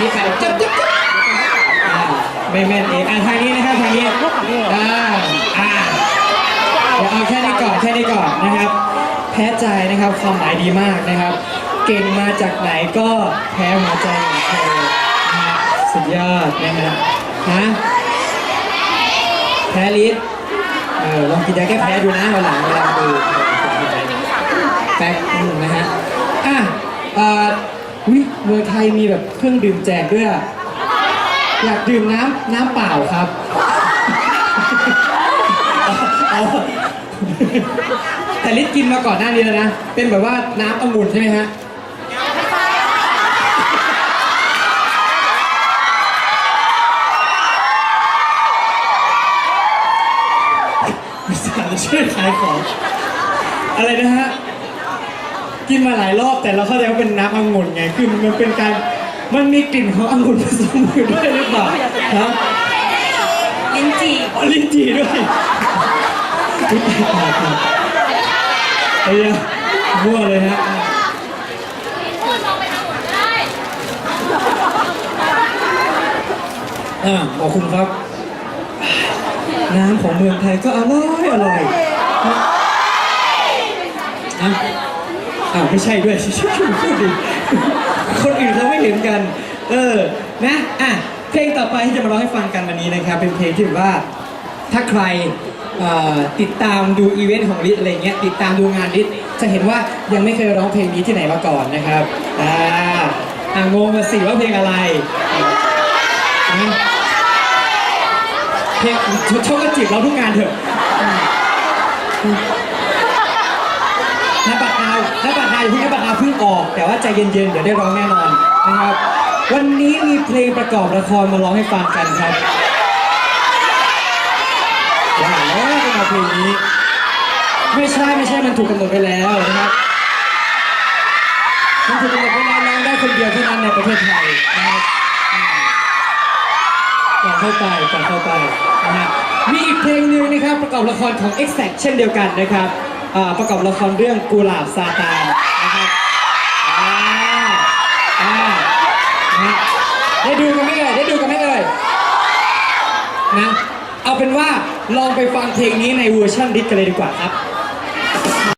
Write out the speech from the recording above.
มีใครจับจับจับอ่าไม่แม่นเองอะทางนี้นะครับทางนี้อ่าอ่าเดี๋ยวเอาแค่นี้ก่อนแค่นี้ก่อนนะครับ แพ้ใจนะครับความหมายดีมากนะครับ เก่งมาจากไหนก็แพ้หัวใจของเธอนะฮะสุดยอดนะฮะฮะแพ้ลิ้นเออลองกินยาแก้แพ้ดูนะวันหลังเวลาดูแป๊กนะฮะ มืองไทยมีแบบเครื่องดื่มแจกด้วยอะอยากดื่มน้ำน้ำเปล่าครับ เอาแต่ลิศกินมาก่อนหน้านี้แล้วนะ เป็นแบบว่าน้ำองุ่นใช่ไหมฮะมิสาช่วยขายของ อะไรนะฮะ กินมาหลายรอบแต่เราเข้าใจว่าเป็นน้ำองุ่นไงคือมันเป็นการมันมีกลิ่นขององุ่นผสมอยู่ด้วยหรือเปล่าฮะลิ้นจี่อ๋อลิ้นจี่ด้วยอุ๊ยตายตายตายเฮ้ยมั่วเลยฮะอ่าขอบคุณครับ น้ำของเมืองไทยก็อร่อยอร่อยอะ อ้าวไม่ใช่ด้วยพูดดิคนอื่นเขาไม่เห็นกัน เออนะอะเพลงต่อไปที่จะมาร้องให้ฟังกันวันนี้นะครับ เป็นเพลงที่แบบว่าถ้าใครติดตามดูอีเวนต์ของลิศอะไรเงี้ยติดตามดูงานลิศจะเห็นว่ายังไม่เคยร้องเพลงนี้ที่ไหนมาก่อนนะครับอ่าอ่างงมาสิว่าเพลงอะไรเพลงชกกระจิบเราทุกงานเถอะ นาบัตรนาวน้าบัตรนาวอย่าเพิ่งน้าบัตรนาวเพิ่งออก แต่ว่าใจเย็นๆ เดี๋ยวได้ร้องแน่นอนนะครับ วันนี้มีเพลงประกอบละครมาร้องให้ฟังกันครับว่าแล้วจะมาเพลงนี้ ไม่ใช่ไม่ใช่มันถูกกำหนดไปแล้วนะครับมันถูกกำหนดไปแล้วร้องได้คนเดียวเท่านั้นในประเทศไทยนะครับก่อนเข้าไปก่อนเข้าไปนะฮะมีอีกเพลงหนึ่งนะครับประกอบละครของ e x a c t เช่นเดียวกันนะครับ อ่าประกอบละครเรื่องกุหลาบซาตานนะครับอ่าอ่านะฮะได้ดูกันไหมเอ่ยได้ดูกันไหมเอ่ยนะเอาเป็นว่าลองไปฟังเพลงนี้ในเวอร์ชันดิสกันเลยดีกว่าครับ